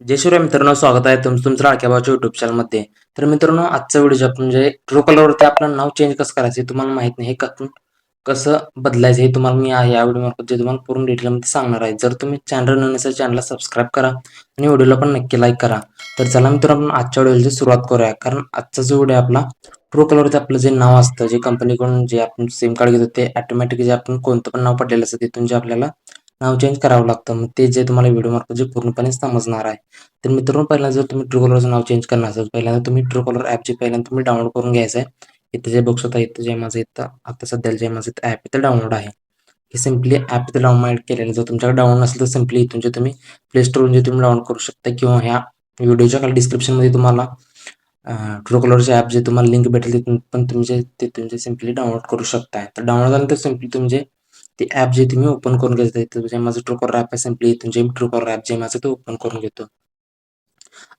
जय शिवराय मित्रांनो स्वागत आहे तुमचं तुमचं लाडक्या युट्यूब चॅनलमध्ये तर मित्रांनो आजचा व्हिडिओ आपण म्हणजे ट्रू कलरवरती आपलं नाव चेंज कसं करायचं हे तुम्हाला माहीत नाही हे कसं कसं बदलायचं हे तुम्हाला मी या व्हिडिओ मार्फत जे तुम्हाला पूर्ण डिटेलमध्ये सांगणार आहे. जर तुम्ही चॅनल नसेल चॅनलला सबस्क्राईब करा आणि व्हिडिओला पण नक्की लाईक करा. तर चला मित्रांनो आपण आजच्या व्हिडिओची सुरुवात करूया. कारण आजचा जो व्हिडिओ आपला ट्रू कलरवरती आपलं जे नाव असतं जे कंपनीकडून जे आपण सिम कार्ड घेतो ते ऑटोमॅटिक जे आपण कोणतं पण नाव पडलेलं असतं तिथून जे आपल्याला नाव चेंज करावं लागतं. मग ते जे तुम्हाला व्हिडिओ मार्फत जे पूर्णपणे समजणार आहे. तर मित्रांनो पहिल्यांदा जर तुम्ही ट्रूकॉलरचं नाव चेंज करणार असेल पहिल्यांदा तुम्ही ट्रूकॉलर ॲपचे ॲप जे पहिल्यांदा तुम्ही डाउनलोड करून घ्यायचं आहे. इथं जे बघू शकता इथं जे माझं इथं आता सध्याला जे माझं ॲप इथं डाउनलोड आहे हे सिम्पली ॲप इथं डाउनलोड केलेलं जर तुमच्याकडे डाउनलोड असेल तर सिम्पली इथून जे तुम्ही प्ले स्टोरवरून जे तुम्ही डाउनलोड करू शकता किंवा ह्या व्हिडिओच्या खाली डिस्क्रिप्शनमध्ये तुम्हाला ट्रू कलरचे ॲप जे तुम्हाला लिंक भेटेल तिथून पण तुम्ही जे तिथून जे सिम्पली डाउनलोड करू शकता तर डाउनलोड झाल्यानंतर सिम्पली तुमचे ते ऍप जे तुम्ही ओपन करून घ्यायचं माझं ट्रू कलर ॲप आहे सिम्पली इथून जे ट्रू ॲप जे माझं ते ओपन करून घेतो.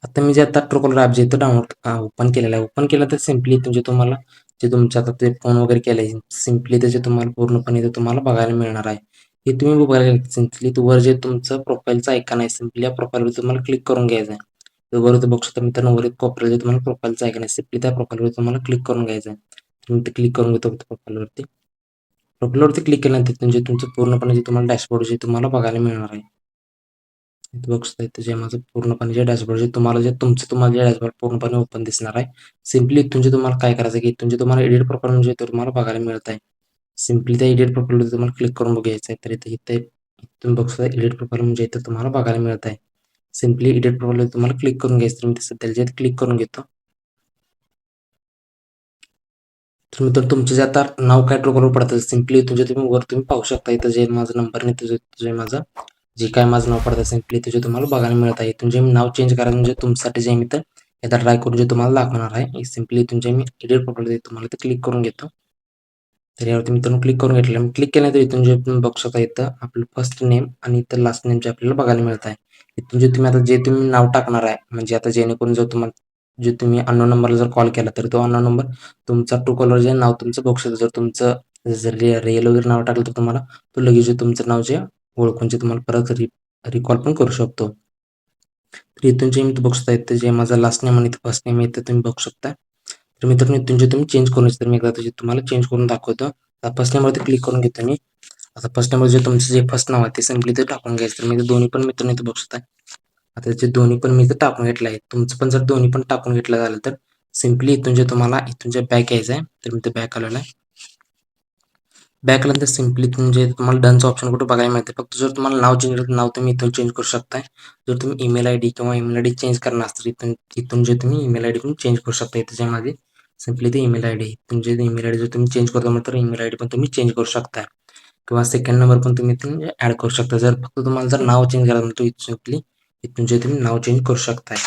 आता मी जे आता ट्रू कलर ॲप जे डाउनलोड ओपन केलेला आहे. ओपन केलं तर सिम्पली तुमचे तुम्हाला जे तुमच्या आता ते फोन वगैरे केले सिम्पली त्याचे तुम्हाला पूर्णपणे ते तुम्हाला बघायला मिळणार आहे. हे तुम्ही बघायला सिम्पली वर जे तुमचं प्रोफाईलचं ऐकण आहे सिम्पली या प्रोफाईलवर तुम्हाला क्लिक करून घ्यायचं आहे. तर वर बघू शकता मित्रांनो वरील कोपऱ्यात जे तुम्हाला प्रोफाईलचं ऐकण आहे सिम्पली त्या प्रोफाईलवर तुम्हाला क्लिक करून घ्यायचं आहे. तुम्ही ते क्लिक करून घेतो प्रोफाईलवरती प्रोफाईलवरती क्लिक केल्यानंतर म्हणजे तुमचं पूर्णपणे जे तुम्हाला डॅशबोर्ड जे तुम्हाला बघायला मिळणार आहे. इथं बघू शकता जे माझं पूर्णपणे जे डॅशबोर्ड जे तुम्हाला जे तुमचं तुम्हाला जे डॅशबोर्ड पूर्णपणे ओपन दिसणार आहे. सिम्पली तुमचे तुम्हाला काय करायचं की इथून तुम्हाला एडिट प्रोफाईल म्हणजे तुम्हाला बघायला मिळत आहे. सिम्पली त्या एडिट प्रोफाईलवर तुम्हाला क्लिक करून बघायचं आहे. तर इथे इथे तुम्ही बघू शकता एडिट प्रोफाईल म्हणजे इथं तुम्हाला बघायला मिळत आहे. सिम्पली एडिट प्रोफाईलवर तुम्हाला क्लिक करून घ्यायचं तर मी सध्या जे क्लिक करून घेतो तर मित्र तुमचं जे आता नाव काय ट्रोकलवर पडतं सिम्पली इथून तुम्ही वर तुम्ही पाहू शकता इथं जे माझा नंबर नाही तुझं तुझे माझं. जे काय माझं नाव पडतं सिम्पली तुझे तुम्हाला बघायला मिळत आहे. तुमचे जे मी नाव चेंज करायचं म्हणजे तुमच्यासाठी जे मी तर एकदा ट्राय करून जे तुम्हाला दाखवणार आहे सिम्पली इथून जे मी एडिट प्रोफाईल तुम्हाला ते क्लिक करून घेतो. तर यावरती मित्रांनो क्लिक करून घेतलं. क्लिक क्लिक तर इथून जे तुम्ही बघू शकता इथं आपलं फर्स्ट नेम आणि इथं लास्ट नेम जे आपल्याला बघायला मिळत आहे. इथून जे तुम्ही आता जे तुम्ही नाव टाकणार आहे म्हणजे आता जेणेकरून जर तुम्हाला जे तुम्ही अन्न नंबरला जर कॉल केला तर तो अन्न नंबर तुमचा ट्रू कॉलर जे नाव तुमचं बघू शकतो. जर तुमचं जर रिअल वगैरे नाव टाकलं तर तुम्हाला तो लगेच तुमचं नाव जे ओळखून जे तुम्हाला परत रि रिकॉल पण करू शकतो. तर इथून जे मी बघू शकता इथं जे माझा लास्ट नेम आणि फर्स्ट नेम इथं तुम्ही बघू शकता. तर मित्रांनो इथून जे तुम्ही चेंज करून तर मी एकदा तुम्हाला चेंज करून दाखवतो. आता फर्स्ट नेमवरती क्लिक करून घेतो मी. आता फर्स्ट नंबर जे तुमचं जे फर्स्ट नाव आहे ते सिम्पली ते टाकून घ्यायचं. तर मी दोन्ही पण मित्रांनो इथं बघू शकता. आता जे दोन्ही पण मी इथं टाकून घेतलं आहे तुमचं पण जर दोन्ही पण टाकून घेतलं झालं तर सिम्पली इथून जे तुम्हाला इथून जे बॅक यायचं आहे तर मी ते बॅक आलेलं आहे. बॅक आल्यानंतर सिम्पली म्हणजे तुम्हाला डनचं ऑप्शन कुठं बघायला मिळते फक्त जर तुम्हाला नाव चेंज करायचं नाव तुम्ही इथून चेंज करू शकताय. जर तुम्ही ईमेल आय डी किंवा ईमेल आय डी चेंज करणार असतील इथून इथून जे तुम्ही ईमेल आय डी पण चेंज करू शकता त्याच्यामध्ये सिम्पली ते ईमेल आय डी तुमचे जे ईमेल आय डी जर तुम्ही चेंज करतो तर ईमेल आय डी पण तुम्ही चेंज करू शकता किंवा सेकंड नंबर पण तुम्ही ऍड ॲड करू शकता. जर फक्त तुम्हाला जर नाव चेंज करायचं तर सिम्पली इथून जे तुम्ही नाव चेंज करू शकताय.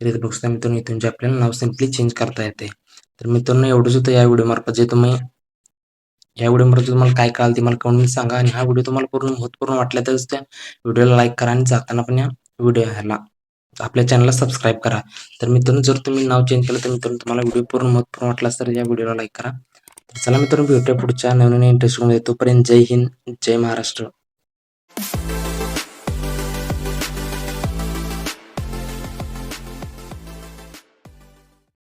तर इथे बघता मित्रांनो इथून जे आपल्याला नाव सिम्पली चेंज करता येते. तर मित्रांनो एवढंच होतं या व्हिडिओमार्फत जे तुम्ही या व्हिडिओमध्ये तुम्हाला काय कळाल ते मला कमेंट सांगा आणि हा व्हिडिओ तुम्हाला पूर्ण महत्त्वपूर्ण वाटला तरच त्या व्हिडिओला लाईक करा आणि जाताना पण या व्हिडिओ ह्याला आपल्या चॅनलला सबस्क्राईब करा. तर मित्रांनो जर तुम्ही नाव चेंज केलं तर मित्रांनो तुम्हाला व्हिडिओ पूर्ण महत्त्वपूर्ण वाटला तर या व्हिडिओला लाईक करा. तर चला मित्रांनो भेटूया पुढच्या नवीन इंटरेस्टमध्ये तोपर्यंत जय हिंद जय महाराष्ट्र.